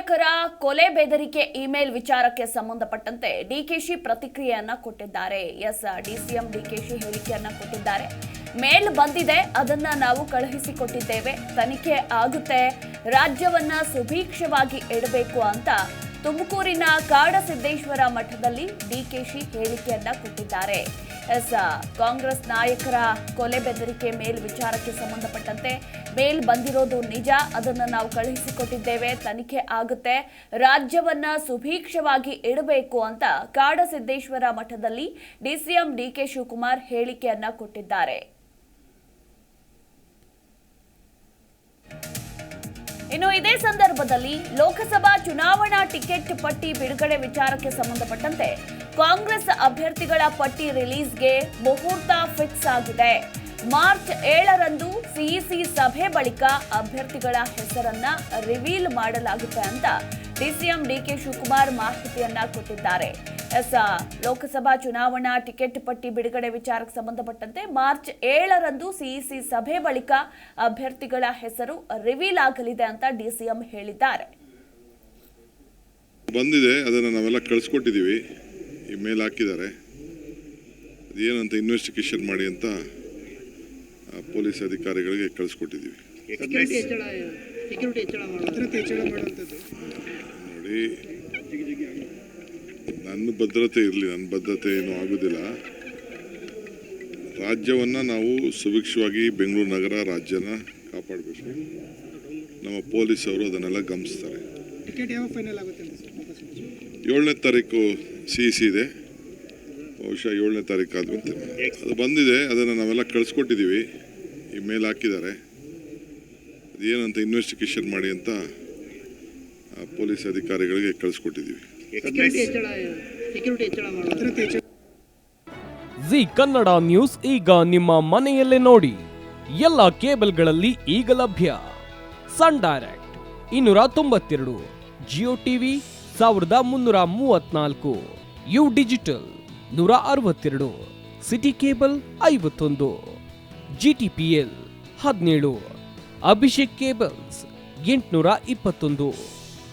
ನಾಯಕರ ಕೊಲೆ ಬೆದರಿಕೆ ಇಮೇಲ್ ವಿಚಾರಕ್ಕೆ ಸಂಬಂಧಪಟ್ಟಂತೆ ಡಿಕೆಶಿ ಪ್ರತಿಕ್ರಿಯೆಯನ್ನ ಕೊಟ್ಟಿದ್ದಾರೆ. ಎಸ್, ಡಿಸಿಎಂ ಡಿಕೆಶಿ ಹೇಳಿಕೆಯನ್ನ ಕೊಟ್ಟಿದ್ದಾರೆ. ಮೇಲ್ ಬಂದಿದೆ, ಅದನ್ನ ನಾವು ಕಳುಹಿಸಿಕೊಟ್ಟಿದ್ದೇವೆ. ತನಿಖೆ ಆಗುತ್ತೆ. ರಾಜ್ಯವನ್ನ ಸುಭೀಕ್ಷವಾಗಿ ಇಡಬೇಕು ಅಂತ ತುಮಕೂರಿನ ಕಾಡಸಿದ್ದೇಶ್ವರ ಮಠದಲ್ಲಿ ಡಿಕೆಶಿ ಹೇಳಿಕೆಯನ್ನ ಕೊಟ್ಟಿದ್ದಾರೆ. ಎಸ್, ಕಾಂಗ್ರೆಸ್ ನಾಯಕರ ಕೊಲೆ ಬೆದರಿಕೆ ಮೇಲ್ ವಿಚಾರಕ್ಕೆ ಸಂಬಂಧಪಟ್ಟಂತೆ ಮೇಲ್ ಬಂದಿರೋದು ನಿಜ, ಅದನ್ನು ನಾವು ಕಳುಹಿಸಿಕೊಟ್ಟಿದ್ದೇವೆ, ತನಿಖೆ ಆಗುತ್ತೆ, ರಾಜ್ಯವನ್ನ ಸುಭೀಕ್ಷವಾಗಿ ಇಡಬೇಕು ಅಂತ ಕಾಡಸಿದ್ದೇಶ್ವರ ಮಠದಲ್ಲಿ ಡಿಸಿಎಂ ಡಿಕೆ ಶಿವಕುಮಾರ್ ಹೇಳಿಕೆಯನ್ನ ಕೊಟ್ಟಿದ್ದಾರೆ. ಇನ್ನು ಇದೇ ಸಂದರ್ಭದಲ್ಲಿ ಲೋಕಸಭಾ ಚುನಾವಣಾ ಟಿಕೆಟ್ ಪಟ್ಟಿ ಬಿಡುಗಡೆ ವಿಚಾರಕ್ಕೆ ಸಂಬಂಧಪಟ್ಟಂತೆ ಕಾಂಗ್ರೆಸ್ ಅಭ್ಯರ್ಥಿಗಳ ಪಟ್ಟಿ ರಿಲೀಸ್ಗೆ ಮುಹೂರ್ತ ಫಿಕ್ಸ್ ಆಗಿದೆ. ಮಾರ್ಚ್ ಏಳರಂದು ಸಿಇಸಿ ಸಭೆ ಬಳಿಕ ಅಭ್ಯರ್ಥಿಗಳ ಹೆಸರನ್ನ ರಿವೀಲ್ ಮಾಡಲಾಗುತ್ತೆ ಅಂತ ಡಿಸಿಎಂ ಡಿಕೆ ಶಿವಕುಮಾರ್ ಮಾಹಿತಿಯನ್ನ ಕೊಟ್ಟಿದ್ದಾರೆ. ಎಸ್ ಲೋಕಸಭಾ ಚುನಾವಣಾ ಟಿಕೆಟ್ ಪಟ್ಟಿ ಬಿಡುಗಡೆ ವಿಚಾರಕ್ಕೆ ಸಂಬಂಧಪಟ್ಟಂತೆ ಮಾರ್ಚ್ ಏಳರಂದು ಸಿಇಸಿ ಸಭೆ ಬಳಿಕ ಅಭ್ಯರ್ಥಿಗಳ ಹೆಸರು ರಿವೀಲ್ ಆಗಲಿದೆ ಅಂತ ಡಿಸಿಎಂ ಹೇಳಿದ್ದಾರೆ. ಬಂದಿದೆ ಅದನ್ನು ನಾವೆಲ್ಲ ಕಳಿಸ್ಕೊಟ್ಟಿದ್ದೀವಿ. ಈ ಮೇಲ್ ಹಾಕಿದ್ದಾರೆ. ಅದೇನಂತ ಇನ್ವೆಸ್ಟಿಗೇಷನ್ ಮಾಡಿ ಅಂತ ಪೊಲೀಸ್ ಅಧಿಕಾರಿಗಳಿಗೆ ಕಳಿಸ್ಕೊಟ್ಟಿದ್ದೀವಿ. ನೋಡಿ ನನ್ನ ಭದ್ರತೆ ಇರಲಿ ನನ್ನ ಭದ್ರತೆ ಏನೂ ಆಗೋದಿಲ್ಲ. ರಾಜ್ಯವನ್ನು ನಾವು ಸುಭಿಕ್ಷವಾಗಿ ಬೆಂಗಳೂರು ನಗರ ರಾಜ್ಯನ ಕಾಪಾಡಬೇಕು. ನಮ್ಮ ಪೊಲೀಸವರು ಅದನ್ನೆಲ್ಲ ಗಮನಿಸ್ತಾರೆ. ಏಳನೇ ತಾರೀಕು ಸಿ ಸಿ ಇದೆ. ಬಹುಶಃ ಏಳನೇ ತಾರೀಕು ಆದ್ಮೇಲೆ ಅದು ಬಂದಿದೆ ಅದನ್ನು ನಾವೆಲ್ಲ ಕಳಿಸ್ಕೊಟ್ಟಿದ್ದೀವಿ ಈ ಮೇಲೆ ಹಾಕಿದ್ದಾರೆ. ಅದೇನಂತ ಇನ್ವೆಸ್ಟಿಗೇಷನ್ ಮಾಡಿ ಅಂತ ಪೊಲೀಸ್ ಅಧಿಕಾರಿಗಳಿಗೆ ಕಳಿಸ್ಕೊಟ್ಟಿದ್ದೀವಿ. ಜಿ ಕನ್ನಡ ನ್ಯೂಸ್ ಈಗ ನಿಮ್ಮ ಮನೆಯಲ್ಲೇ ನೋಡಿ. ಎಲ್ಲ ಕೇಬಲ್ಗಳಲ್ಲಿ ಈಗ ಲಭ್ಯ. ಸನ್ ಡೈರೆಕ್ಟ್ ಇನ್ನೂರ ತೊಂಬತ್ತೆರಡು ಜಿಯೋ ಟಿವಿ ಸಾವಿರದ ಮುನ್ನೂರ ಮೂವತ್ನಾಲ್ಕು ಯು ಡಿಜಿಟಲ್ ನೂರ ಅರವತ್ತೆರಡು ಸಿಟಿ ಕೇಬಲ್ ಐವತ್ತೊಂದು ಜಿ ಟಿ ಪಿ ಎಲ್ ಹದಿನೇಳು ಅಭಿಷೇಕ್ ಕೇಬಲ್ಸ್ ಎಂಟುನೂರ ಇಪ್ಪತ್ತೊಂದು.